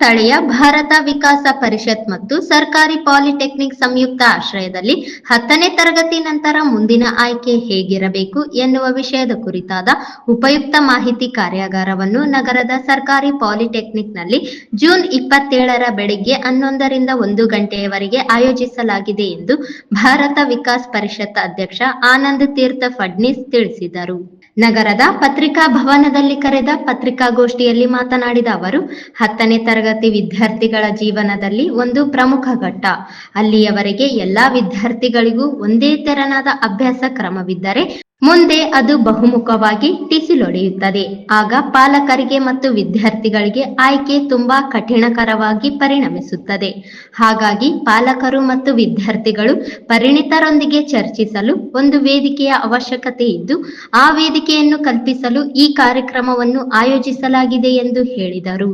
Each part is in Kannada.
ಸ್ಥಳೀಯ ಭಾರತ ವಿಕಾಸ ಪರಿಷತ್ ಮತ್ತು ಸರ್ಕಾರಿ ಪಾಲಿಟೆಕ್ನಿಕ್ ಸಂಯುಕ್ತ ಆಶ್ರಯದಲ್ಲಿ ಹತ್ತನೇ ತರಗತಿ ನಂತರ ಮುಂದಿನ ಆಯ್ಕೆ ಹೇಗಿರಬೇಕು ಎನ್ನುವ ವಿಷಯದ ಕುರಿತಾದ ಉಪಯುಕ್ತ ಮಾಹಿತಿ ಕಾರ್ಯಾಗಾರವನ್ನು ನಗರದ ಸರ್ಕಾರಿ ಪಾಲಿಟೆಕ್ನಿಕ್ನಲ್ಲಿ ಜೂನ್ ಇಪ್ಪತ್ತೇಳರ ಬೆಳಿಗ್ಗೆ ಹನ್ನೊಂದರಿಂದ ಒಂದು ಗಂಟೆಯವರೆಗೆ ಆಯೋಜಿಸಲಾಗಿದೆ ಎಂದು ಭಾರತ ವಿಕಾಸ್ ಪರಿಷತ್ ಅಧ್ಯಕ್ಷ ಆನಂದ್ ತೀರ್ಥ ಫಡ್ನಿಸ್ ತಿಳಿಸಿದರು. ನಗರದ ಪತ್ರಿಕಾ ಭವನದಲ್ಲಿ ಕರೆದ ಪತ್ರಿಕಾಗೋಷ್ಠಿಯಲ್ಲಿ ಮಾತನಾಡಿದ ಅವರು, ಹತ್ತನೇ ತರಗತಿ ವಿದ್ಯಾರ್ಥಿಗಳ ಜೀವನದಲ್ಲಿ ಒಂದು ಪ್ರಮುಖ ಘಟ್ಟ. ಅಲ್ಲಿಯವರೆಗೆ ಎಲ್ಲಾ ವಿದ್ಯಾರ್ಥಿಗಳಿಗೂ ಒಂದೇ ತೆರನಾದ ಅಭ್ಯಾಸ ಕ್ರಮವಿದ್ದರೆ ಮುಂದೆ ಅದು ಬಹುಮುಖವಾಗಿ ಟಿಸಿಲೊಡೆಯುತ್ತದೆ. ಆಗ ಪಾಲಕರಿಗೆ ಮತ್ತು ವಿದ್ಯಾರ್ಥಿಗಳಿಗೆ ಆಯ್ಕೆ ತುಂಬಾ ಕಠಿಣಕರವಾಗಿ ಪರಿಣಮಿಸುತ್ತದೆ. ಹಾಗಾಗಿ ಪಾಲಕರು ಮತ್ತು ವಿದ್ಯಾರ್ಥಿಗಳು ಪರಿಣಿತರೊಂದಿಗೆ ಚರ್ಚಿಸಲು ಒಂದು ವೇದಿಕೆಯ ಅವಶ್ಯಕತೆ ಇದ್ದು, ಆ ವೇದಿಕೆಯನ್ನು ಕಲ್ಪಿಸಲು ಈ ಕಾರ್ಯಕ್ರಮವನ್ನು ಆಯೋಜಿಸಲಾಗಿದೆ ಎಂದು ಹೇಳಿದರು.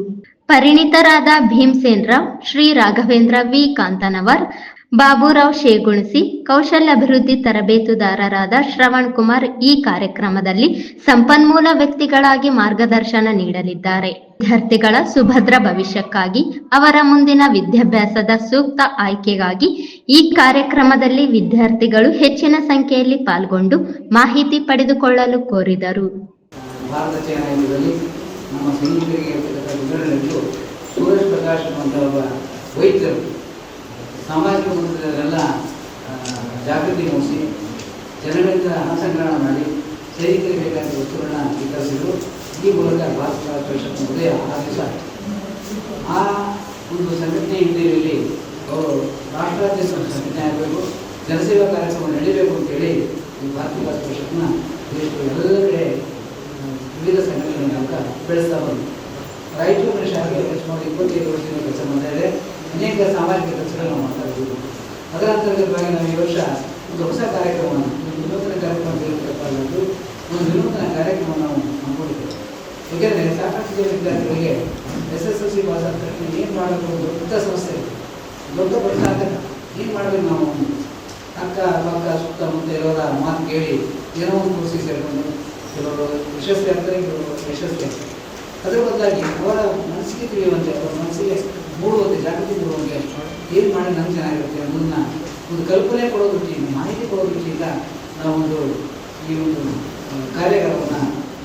ಪರಿಣಿತರಾದ ಭೀಮಸೇನ್ ರಾವ್, ಶ್ರೀ ರಾಘವೇಂದ್ರ ವಿ. ಕಾಂತನವರ್ ಬಾಬುರಾವ್ ಶೇಗುಣಸಿ ಕೌಶಲ್ಯಾಭಿವೃದ್ಧಿ ತರಬೇತುದಾರರಾದ ಶ್ರವಣ್ ಕುಮಾರ್ ಈ ಕಾರ್ಯಕ್ರಮದಲ್ಲಿ ಸಂಪನ್ಮೂಲ ವ್ಯಕ್ತಿಗಳಾಗಿ ಮಾರ್ಗದರ್ಶನ ನೀಡಲಿದ್ದಾರೆ. ವಿದ್ಯಾರ್ಥಿಗಳ ಸುಭದ್ರ ಭವಿಷ್ಯಕ್ಕಾಗಿ ಅವರ ಮುಂದಿನ ವಿದ್ಯಾಭ್ಯಾಸದ ಸೂಕ್ತ ಆಯ್ಕೆಗಾಗಿ ಈ ಕಾರ್ಯಕ್ರಮದಲ್ಲಿ ವಿದ್ಯಾರ್ಥಿಗಳು ಹೆಚ್ಚಿನ ಸಂಖ್ಯೆಯಲ್ಲಿ ಪಾಲ್ಗೊಂಡು ಮಾಹಿತಿ ಪಡೆದುಕೊಳ್ಳಲು ಕೋರಿದರು. ನಮ್ಮ ಸಾಮಾಜಿಕ ಮುಂದೆಲ್ಲ ಜಾಗೃತಿ ಮೂಡಿಸಿ ಜನಗಳಿಂದ ಹಣ ಸಂಗ್ರಹಣ ಮಾಡಿ, ಸೈನಿಕರಿಗೆ ಬೇಕಾದ ವಸ್ತುಗಳನ್ನ ವಿತರಿಸಿದ್ರು ಈ ಮೂಲಕ ಭಾರತ ಪರಿಷತ್ ಉದಯ ಆ ದಿವಸ ಆ ಒಂದು ಸಂಘಟನೆ ಹಿನ್ನೆಲೆಯಲ್ಲಿ ಅವರು ರಾಷ್ಟ್ರಾದ್ಯಂತ ಸಂಘಟನೆ ಆಗಬೇಕು, ಜನಸೇವಾ ಕಾರ್ಯಕ್ರಮ ನಡೀಬೇಕು ಅಂತೇಳಿ ಈ ಭಾರತ ಪರಿಷತ್ನ ದೇಶದ ಎಲ್ಲ ಕಡೆ ವಿವಿಧ ಸಂಘಟನೆಗಳ ಮೂಲಕ ಬೆಳೆಸ್ತಾ ಬಂದರು ರಾಯಚೂರಿನ ಶಾಲೆಗೆ ಸುಮಾರು ಇಪ್ಪತ್ತೈದು ವರ್ಷದಿಂದ ಕೆಲಸ ಇದೆ ಅನೇಕ ಸಾಮಾಜಿಕ ಕೆಲಸಗಳನ್ನು ಮಾಡ್ತಾ ಇದ್ದೀವಿ ಅದರ ಅಂತರ್ಗತವಾಗಿ ನಾವು ಈ ವರ್ಷ ಒಂದು ಹೊಸ ಕಾರ್ಯಕ್ರಮವನ್ನು, ಒಂದು ವಿನೂತನ ಕಾರ್ಯಕ್ರಮ ತೆಗೆದುಕೊಳ್ಳಬಾರದು ಒಂದು ವಿನೂತನ ಕಾರ್ಯಕ್ರಮವನ್ನು ನಾವು ಹಮ್ಮಿಕೊಂಡಿದ್ದೇವೆ. ಏಕೆಂದರೆ ಸಾಕಷ್ಟು ಜನ ವಿದ್ಯಾರ್ಥಿಗಳಿಗೆ S S L C pass ಆದ ಏನು ಮಾಡಬೇಕು ದೊಡ್ಡ ಸಮಸ್ಯೆ ಇದೆ. ದೊಡ್ಡ ಪ್ರಶ್ನೆ ಆಗ್ತದೆ ಏನು ಮಾಡಬೇಕು ನಾವು? ಅಕ್ಕ, ಪಕ್ಕ ಸುತ್ತಮುತ್ತ ಇರೋರ ಮಾತು ಕೇಳಿ ಏನೋ ಒಂದು ಕೋರ್ಸಿಗೆ ಸೇರಿಕೊಂಡು ಕೆಲವರು ಯಶಸ್ವಿ ಆಗ್ತಾರೆ, ಕೆಲವರು ಯಶಸ್ವಿ ಆಗ್ತಾರೆ. ಅದರ ಬದಲಾಗಿ ಅವರ ಮನಸ್ಸಿಗೆ ತಿಳಿಯುವಂತೆ ಅವರ ಮನಸ್ಸಿಗೆ ಮೂಡುವಂತೆ ಜಾಗೃತಿ ಮೂಡುವಂತೆ ನಮ್ಗೆ ಚೆನ್ನಾಗಿರುತ್ತೆ ಅನ್ನೋದನ್ನ ಒಂದು ಕಲ್ಪನೆ ಕೊಡೋ ದೃಷ್ಟಿಯಿಂದ, ಮಾಹಿತಿ ಕೊಡೋ ದೃಷ್ಟಿಯಿಂದ ನಾವೊಂದು ಈ ಒಂದು ಕಾರ್ಯಕ್ರಮವನ್ನು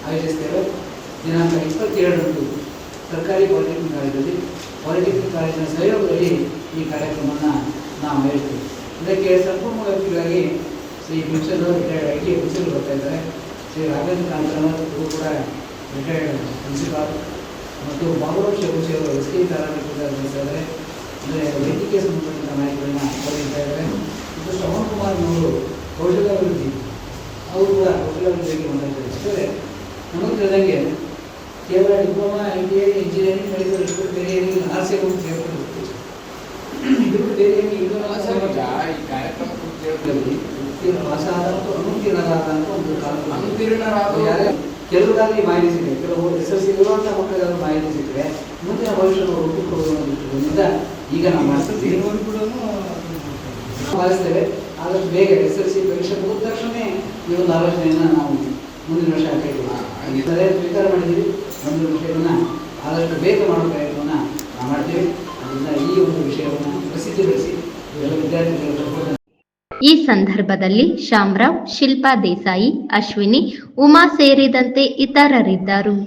ಆಯೋಜಿಸ್ತೇವೆ. ದಿನಾಂಕ ಇಪ್ಪತ್ತೆರಡರಂದು ಸರ್ಕಾರಿ ಪಾಲಿಟೆಕ್ನಿಕ್ ಕಾಲೇಜಲ್ಲಿ, ಪಾಲಿಟೆಕ್ನಿಕ್ ಕಾಲೇಜಿನ ಸಹಯೋಗದಲ್ಲಿ ಈ ಕಾರ್ಯಕ್ರಮವನ್ನು ನಾವು ಹೇಳ್ತೀವಿ ಇದಕ್ಕೆ ಸಂಪೂರ್ಣ ವ್ಯಕ್ತಿಗಳಾಗಿ ಶ್ರೀ ಅವರು ರಿಟೈರ್ಡ್ ಐ ಟಿ ಆಫೀಸರ್ ಬರ್ತಾ ಇದ್ದಾರೆ. ಶ್ರೀ ರಾಘವೇಂದ್ರ ಕಾಂತರವರು ಕೂಡ ರಿಟೈರ್ಡ್ ಪ್ರಿನ್ಸಿಪಾಲ್ ಮತ್ತು ಬಾಬುರಾವ್ ಶಗುಸಿ ಅವರು ಎಸ್ ಕೆ ಪ್ಯಾರಾಮೆಡಿಕಲ್ ಬರ್ತಾ ಇದ್ದಾರೆ. ಅಂದರೆ ವೈದ್ಯಕೀಯ ಸಂಬಂಧಪಟ್ಟ ಮಾಹಿತಿಗಳನ್ನ ಬರೀತಾ ಇದ್ದಾರೆ ಮತ್ತು ಶ್ರವಣ್ ಕುಮಾರ್ನವರು ಕೌಶಲ್ಯಾಭಿವೃದ್ಧಿ ಅವರು ಕೂಡ ಕೌಶಲ್ಯಾಭಿವೃದ್ಧಿಗೆ ಮಾತಾಡ್ತಾರೆ ಅಂದರೆ ನಮಗೆ ತಿಳಿದಂಗೆ ಕೇವಲ diploma I T I engineering medical ಇಷ್ಟು ಬೇರೆ ಏನಿಲ್ಲ ಆರ್ ಸಿ ಸೇರ್ಕೊಂಡು ಇದು ಬೇರೆ ಏನಿಲ್ಲ ಈ ಕಾರ್ಯಕ್ರಮ ಕುರಿತು ಹೇಳ್ತೀವಿ. ಉತ್ತೀರ್ಣ ಪಾಸಾದ ಮತ್ತು ಅನುತ್ತೀರ್ಣರಾದ ಅಂತ ಒಂದು ಕಾಲ ಅನುತ್ತೀರ್ಣರಾದ ಯಾರೇ ಕೆಲವರಾಗಿ ಮಾಹಿತಿ ಸಿಗುತ್ತೆ ಕೆಲವು ಎಸ್ ಎಲ್ ಸಿ ಇರುವಂಥ ಮಾಹಿತಿ ಸಿಕ್ಕರೆ ಮುಂದಿನ ಭವಿಷ್ಯವನ್ನು ರೂಪಿಕೊಳ್ಳುವ ಒಂದು ದೃಷ್ಟಿಕೋನದಿಂದ ಈಗ ನಾವು ಭಾವಿಸ್ತೇವೆ ಆದಷ್ಟು ಬೇಗ ಎಸ್ ಎಲ್ ಸಿ ಪರೀಕ್ಷೆ ಮುಗಿದ ತಕ್ಷಣ ಈ ಒಂದು ಆಲೋಚನೆಯನ್ನು ನಾವು ಮುಂದಿನ ವರ್ಷ ಹಾಕಿದ್ದೀವಿ ಸ್ವೀಕಾರ ಮಾಡಿದ್ದೀವಿ ಒಂದು ವಿಷಯವನ್ನು ಆದಷ್ಟು ಬೇಗ ಮಾಡೋ ಪ್ರಯತ್ನವನ್ನು ನಾವು ಮಾಡ್ತೀವಿ. ಅದರಿಂದ ಈ ಒಂದು ವಿಷಯವನ್ನು ಪ್ರಸಿದ್ಧಿಗೊಳಿಸಿ ಎಲ್ಲ ವಿದ್ಯಾರ್ಥಿಗಳ ಈ ಸಂದರ್ಭದಲ್ಲಿ ಶ್ಯಾಮರಾವ್ ಶಿಲ್ಪಾ ದೇಸಾಯಿ ಅಶ್ವಿನಿ ಉಮಾ ಸೇರಿದಂತೆ ಇತರರಿದ್ದರು.